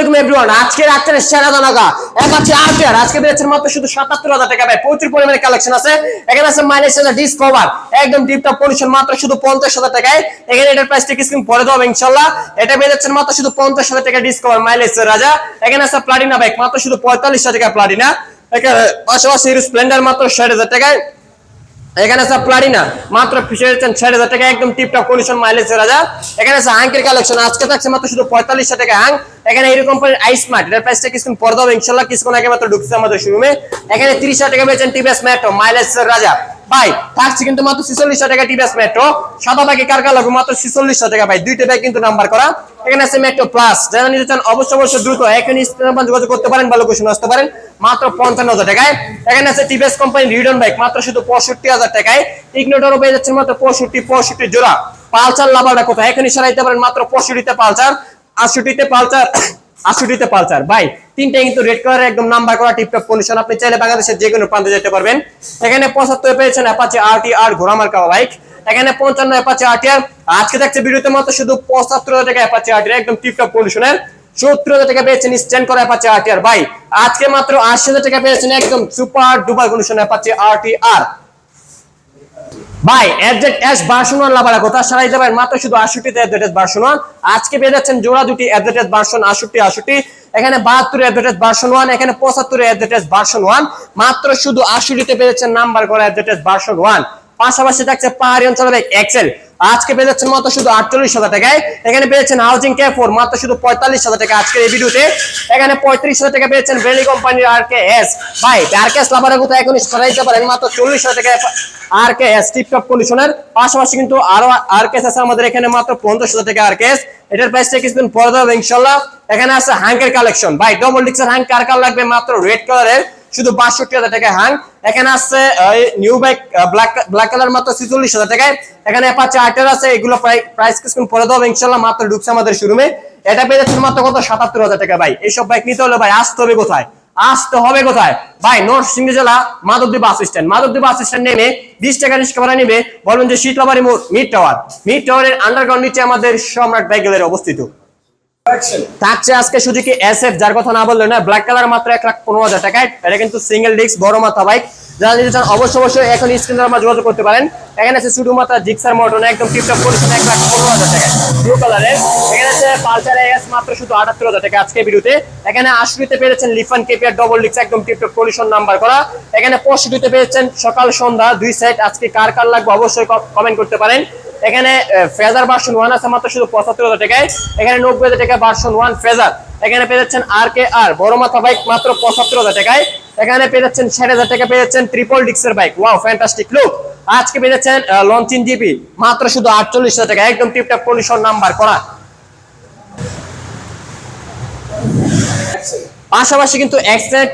আলাইকুম এভরিওয়ান আজকে সেরা অ্যাপাচি আরটিআর আজকে মাত্র শুধু 77000 টাকা ভাই প্রচুর পরিমাণে কালেকশন আছে। এখানে আছে মাইনাস ডিসকভার একদম ডিপ টপ মাত্র শুধু 50000 টাকায়। এখানে এটার প্রাইস ঠিক স্ক্রিন পরে দেবো ইনশাআল্লাহ। এটা মাত্র শুধু 50000 টাকা ডিসকভার মাইলেজ রাজা। এখানে আছে প্লাটিনা বাইক মাত্র শুধু 45000 টাকা প্লাটিনা এখানে পাশাপাশি স্প্লেন্ডার মাত্র 60000 টাকায়। এখানে আছে প্লারিনা মাত্র ফিশারেছেন ষাট হাজার টাকা, একদম টিপটপ কন্ডিশন মাইলেজ রাজা। এখানে আছে হাঙ্কের কালেকশন আজকে থাকছে মাত্র শুধু পঁয়তাল্লিশশো টাকা হাং এখানে এরকম আইসমার্ট আই স্মার্ট এটার প্রাইসটা কিছুক্ষণ পরে দেবো, ইনশাল্লাহ কিছুক্ষণ আগে মাত্র ঢুকছে আমাদের শোরুমে এখানে তিরিশ টাকা পেয়েছেন টিভিএস ম্যাট মাইলেজ রাজা। ভাই থাকছে কিন্তু মাত্র ছিচল্লিশশো টাকা টিভিএস মেট্রো সাদা বাকি কার লাগবে মাত্র ছিচল্লিশশো টাকা ভাই? দুইটা ব্যাগ কিন্তু নাম্বার করা। এখানে আছে মেট্রো প্লাস যারা নিতে চান অবশ্যই অবশ্যই দ্রুত এখানে যোগাযোগ করতে পারেন বা লোকেশন আসতে পারেন। মাত্র পঞ্চান্ন হাজার টাকায়। এখানে আছে টিভিএস কোম্পানি রিডন বাইক মাত্র শুধু পঁয়ষট্টি হাজার টাকায় ইগনোটরও পেয়ে যাচ্ছেন মাত্র পঁয়ষট্টি পঁয়ষট্টি জোড়া। পালচার লাভারটা কোথায়? এখনই সরাইতে পারেন মাত্র পঁয়ষট্টিতে পালচার আটষট্টিতে পালচার আটষট্টিতে পালচার ভাই তিনটা কিন্তু রেড কালার একদম নাম্বার করা টিপটপ কন্ডিশন আপনি চাইলে বাংলাদেশের যে কোনো প্রান্তে যেতে পারবেন। এখানে পঁচাত্তর পেয়েছেন অ্যাপাচি আরটি আর ঘোড়ামার কাওয়া বাইক এখানে পঞ্চান্ন অ্যাপাচি আরটি আর আজকে দেখছে ভিডিওতে মাত্র শুধু পঁচাত্তর হাজার টাকা অ্যাপাচি আরটি একদম টিপটপ কন্ডিশনের সত্তর হাজার টাকা পেয়েছেন স্ট্যান্ড করা অ্যাপাচি আরটি আর ভাই, আজকে মাত্র আশি হাজার টাকা পেয়েছেন একদম super duper condition Apache RT R ভাই এডজেট এস ভার্সন ওয়ান লাভারা কথা সারাই যাবেন মাত্র শুধু আষট্টিতে এস ভার্সন ওয়ান আজকে পেয়ে যাচ্ছেন জোড়া দুটি অ্যাডজেট ভার্সন আষট্টি আষট্টি। এখানে বাহাত্তর অ্যাডজেট ভার্সন ওয়ান এখানে পঁচাত্তর অ্যাডজেট ভার্সন ওয়ান মাত্র শুধু আষট্টিতে পেয়ে যাচ্ছেন নাম্বার করা অ্যাডজেট ভার্সন ওয়ান পাশাপাশি থাকছে পাহাড়ি অঞ্চলের এক্সেল আজকে পেয়ে যাচ্ছেন মাত্র শুধু আটচল্লিশ হাজার টাকায়। এখানে পেয়েছেন হাউজিং কে ফোর মাত্র শুধু পঁয়তাল্লিশ হাজার টাকা আজকের এই ভিডিওতে। এখানে পঁয়ত্রিশ হাজার টাকা পেয়েছেন বেলি কোম্পানির আর কে এস ভাই আর কে এস লাভারের কোথাও এখন সরাইতে পারেন, মাত্র চল্লিশ হাজার টাকা আর কে এস টিপটপ কন্ডিশনের পাশাপাশি কিন্তু আরও আর কে এস আছে আমাদের এখানে, মাত্র পঞ্চাশ হাজার টাকা আর কে এস এটার প্রাইসটা কিছুদিন পরে দেবো ইনশাল্লাহ। এখানে আছে হাঙ্কের কালেকশন ভাই ডবল ডিক্সের হাঙ্ক কার কার লাগবে, মাত্র রেড কালারের শুধু বাষট্টি হাজার টাকায় হাং। এখানে আছে নিউ বাইক ব্ল্যাক কালার মাত্র ছিচল্লিশ হাজার টাকায়। এখানে পাঁচ আটের আছে, এগুলো প্রাইস কিছুক্ষণ পরে দেবো, ইনশাল্লাহ মাত্র ঢুকছে আমাদের শোরুমে এটা পেয়ে যাচ্ছে মাত্র কত? সাতাত্তর হাজার টাকা ভাই। এইসব বাইক নিতে হলে ভাই আসতে হবে কোথায়? আসতে হবে কোথায়? ভাই নর্থ জেলা Madhabdwip bus stand Madhabdwip bus stand নেমে বিশ টাকা রিক্সা ভাড়া নেবে, বলবেন যে শীতলাবাড়ি মোড় মিড টাওয়ার মিড টাওয়ারের আন্ডারগ্রাউন্ড নিচে আমাদের সম্রাট বাইকেলের অবস্থিত। থাকছে আজকে সুজুকি এসএফ যার কথা না না ব্ল্যাক কালার মাত্র এক লাখ পনেরো হাজার এটা কিন্তু সিঙ্গেল ডিস্ক বড় মাথা বাইক যারা নিতে চান, অবশ্যই এখন যোগাযোগ করতে পারেন। এখানে আছে শুধু মাত্রা জিক্সার একদম টিপটপ এক লাখ পনেরো হাজার টাকায় ব্লু কালারের এখানে আছে পালসার এস মাত্র শুধু আটাত্তর হাজার টাকা আজকে এখানে পেয়েছেন লিফান কেপিয়ার ডবল ডিক্স একদম টিপটপ নাম্বার করা। এখানে পেয়েছেন সকাল সন্ধ্যা, দুই সাইড আজকে কার কার লাগবে অবশ্যই কমেন্ট করতে পারেন। এখানে ফেজার ভার্সন ওয়ান আছে মাত্র শুধু পঁচাত্তর হাজার টাকায়। এখানে নব্বই হাজার টাকা ভার্সন ওয়ান ফেজার এখানে পেয়ে যাচ্ছেন আর কে আর বড় মাথা বাইক মাত্র পঁচাত্তর হাজার টাকায়। এখানে পেয়ে যাচ্ছেন ষাট হাজার টাকা, পেয়ে যাচ্ছেন ট্রিপল ডিক্সের বাইক ওয়াও ফ্যান্টাস্টিক লুক আজকে পেয়ে যাচ্ছেন লঞ্চিন জিপি মাত্র শুধু আটচল্লিশ হাজার টাকা, একদম টিপটপ কন্ডিশন নাম্বার করা। পাশাপাশি কিন্তু এক্সটেন্ট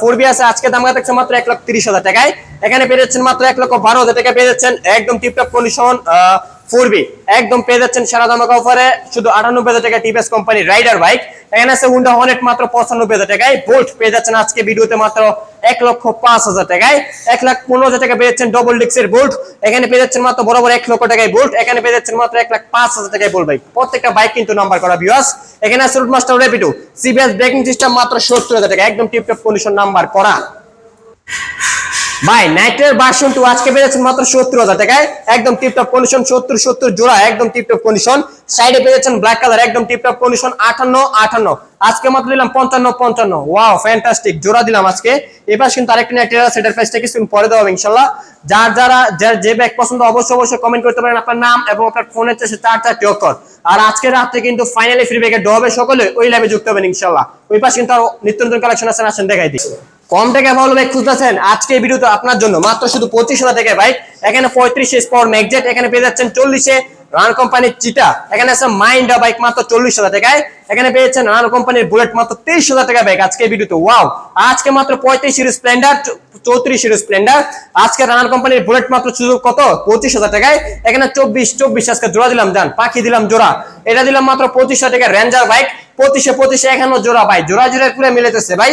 ফোর বি আছে। আজকে দাম থাকছে মাত্র এক লক্ষ তিরিশ হাজার টাকায়। এখানে পেয়ে যাচ্ছেন মাত্র এক লক্ষ বারো হাজার টাকা পেয়ে যাচ্ছেন একদম টিপটপ কন্ডিশন ফোর বি একদম পেয়ে যাচ্ছেন সেরা দামক অফারে শুধু আটানব্বই হাজার টাকা টিভিএস কোম্পানি রাইডার বাইক এখানে আছে হুন্ডা হনেট মাত্র পঁচানব্বই হাজার টাকায়। বোল্ট পেয়ে যাচ্ছেন আজকে ভিডিওতে মাত্র এক লক্ষ পাঁচ হাজার টাকায়। এক লাখ পনেরো হাজার টাকা পেয়ে যাচ্ছেন ডবল ডিক্সের বোল্ট এখানে পেয়ে যাচ্ছেন মাত্র বরাবর এক লক্ষ টাকায় বোল্ট এখানে পেয়ে যাচ্ছেন মাত্র এক লাখ পাঁচ হাজার টাকায় বোল্ট বাইক প্রত্যেকটা বাইক কিন্তু নাম্বার করা ভিউয়ার্স এখানে আছে Roadmaster Rapido CBS braking system মাত্র সত্তর হাজার টাকা একদম টিপটপ কন্ডিশন নাম্বার করা। ভাই, নাইটের ভার্সন টু আজকে পেয়েছেন মাত্র সত্তর হাজার টাকায়। একদম টিপটপ কন্ডিশন সত্তর সত্তর জোড়া, একদম টিপটপ কন্ডিশন সাইডে পেয়েছেন ব্ল্যাক কালার একদম টিপটপ কন্ডিশন আটান্ন আটান্ন। আজকে মাত্র দিলাম পঞ্চান্ন পঞ্চান্ন। ওয়াও ফ্যান্টাস্টিক জোড়া দিলাম আজকে। এবার কিন্তু আরেকটি নাইটের সেটার প্রাইসটা কিছুদিন পরে দেওয়া ইনশাল্লাহ যার যারা, যার যে ব্যাগ পছন্দ, অবশ্যই অবশ্যই কমেন্ট করতে পারেন আপনার নাম এবং আপনার ফোনের চেষ্টা চার চারটি অক্ষর। আর আজকে রাত্রে কিন্তু ফাইনালি ফ্রি ব্যাগে ডবে সকলে ওই ল্যাবে যুক্ত হবেন ইনশাল্লাহ ওই পাশে কিন্তু আরও নিত্য নতুন কালেকশন আছে, আসেন, দেখাই দিই। কম টাকা ভালো বাইক খুঁজতেছেন আজকে ভিডিওতে আপনার জন্য। মাত্র শুধু পঁচিশ হাজার টাকা বাইক এখানে পঁয়ত্রিশে স্পর ম্যাগজেট এখানে পেয়ে যাচ্ছেন চল্লিশে রান কোম্পানির চিটা এখানে আছে মাইন্ডা বাইক মাত্র চল্লিশ হাজার টাকায়। এখানে পেয়েছেন রান কোম্পানির বুলেট মাত্র তেইশ হাজার টাকা বাইক আজকে ভিডিওতে ওয়াও আজকে মাত্র পঁয়ত্রিশ সিরিজ স্প্লেন্ডার চৌত্রিশ সিরিজ স্প্লেন্ডার আজকে রানার কোম্পানির বুলেট মাত্র শুধু কত? পঁচিশ হাজার টাকায়। এখানে চব্বিশ চব্বিশ আজকে জোড়া দিলাম যান পাখি দিলাম জোড়া। এটা দিলাম মাত্র পঁচিশ হাজার টাকা রেঞ্জার বাইক পঁচিশে পঁচিশে এখানে জোড়া ভাই জোড়া জোড়া পুরো মিলেতেছে ভাই।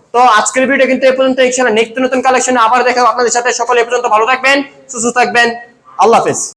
তো আজকের ভিডিও কিন্তু এ পর্যন্ত ইনশাআল্লাহ নেক্সট নতুন কালেকশনে আবার দেখা আপনাদের সাথে। সকলে এ পর্যন্ত ভালো থাকবেন, সুস্থ থাকবেন। আল্লাহ হাফেজ।